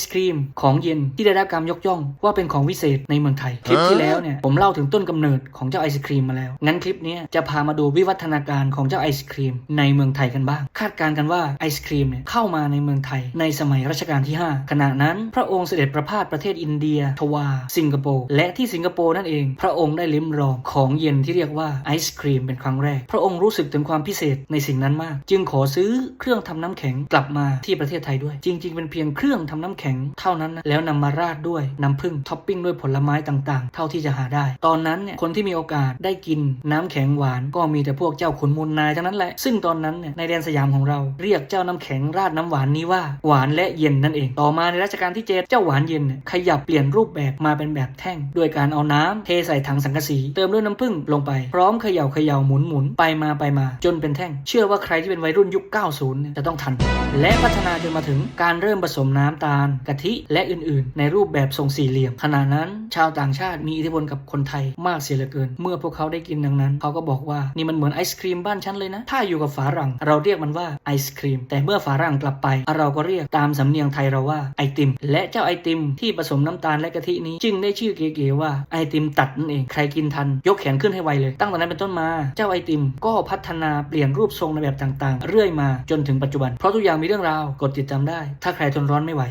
ศครีมของเย็นที่ได้รับการยกย่อง ว่าเป็นของวิเศษในเมืองไทย คลิปที่แล้วเนี่ยผมเล่าถึงต้นกำเนิดของเจ้าไอศครีมมาแล้ว งั้นคลิปเนี้ยจะพามาดูวิวัฒนาการของเจ้าไอศครีมในเมืองไทยกันบ้าง คาดการณ์กันว่าไอศครีมเนี่ยเข้ามาในเมืองไทยในสมัยรัชกาลที่ 5 ขณะนั้นพระองค์เสด็จประพาสประเทศอินเดีย ทวา สิงคโปร์และที่สิงคโปร์นั่นเอง พระองค์ได้ลิ้มลองของเย็นที่เรียกว่าไอศครีมเป็นครั้งแรก พระองค์รู้สึกถึงความพิเศษในสิ่งนั้นมาก จึงขอซื้อเครื่องทำน้ำแข็งกลับมาที่ประเทศไทยด้วย จริง ๆ เป็นเพียงเครื่องทำน้ำแข็งเท่านั้นนะแล้วนำมาราดด้วยน้ำผึ้งท็อปปิ้งด้วยผลไม้ต่างๆ เท่าที่จะหาได้ ตอนนั้นเนี่ยคนที่มีโอกาสได้กินน้ำแข็งหวาน ก็มีแต่พวกเจ้าขุนมูลนายทั้งนั้นแหละซึ่งตอนนั้นเนี่ยในแดนสยามของเราเรียกเจ้าน้ำแข็งราดน้ำหวานนี้ว่าหวานและเย็นนั่นเอง ต่อมาในรัชกาลที่7เจ้าหวานเย็นเนี่ยขยับเปลี่ยนรูปแบบมาเป็นแบบแท่ง ด้วยการเอาน้ำเทใส่ถังสังกะสีเติมด้วยน้ำผึ้งลงไป พร้อมเขย่าเขย่าหมุนหมุนไปมาไปมา จนเป็นแท่ง เชื่อว่าใครที่เป็นวัยรุ่นยุค 90เนี่ยจะต้องทัน และพัฒนาจนมาถึงการเริ่มผสมน้ำตาลกะทิ และอื่นๆ ในรูปแบบทรงสี่เหลี่ยมขณะนั้นชาวต่างชาติมีอิทธิพลกับคนไทยมากเสียเหลือเกิน เมื่อพวกเขาได้กินดังนั้น เขาก็บอกว่านี่มันเหมือนไอศครีมบ้านฉันเลยนะ ถ้าอยู่กับฝรั่งเราเรียกมันว่าไอศครีม แต่เมื่อฝรั่งกลับไป เราก็เรียกตามสำเนียงไทยเราว่าไอติม และเจ้าไอติมที่ผสมน้ำตาลและกะทินี้ จึงได้ชื่อเก๋ๆว่าไอติมตัดนั่นเองใครกินทัน ยกแขนขึ้นให้ไวเลย ตั้งแต่นั้นเป็นต้นมา เจ้าไอติมก็พัฒนาเปลี่ยนรูปทรงในแบบต่างๆ เรื่อยมาจนถึงปัจจุบันเพราะทุกอย่างมีเรื่องราวกดติดตามได้ ถ้าใครทนร้อนไม่ไหว